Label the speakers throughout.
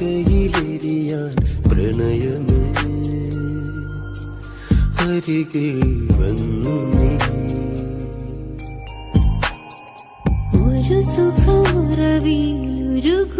Speaker 1: നെറുകയിലെരിയാൻ പ്രണയമേ. അരികിൽ വന്നു നീ.
Speaker 2: ഒരു സുഖമുറവിയിലുരുകുകയാണിൻ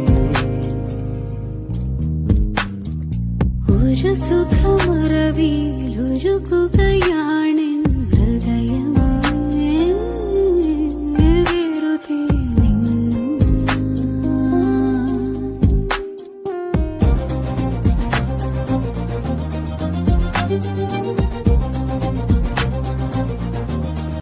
Speaker 1: നീ.
Speaker 2: ഒരു സുഖമറവിയിലൊരുകുകയാണ്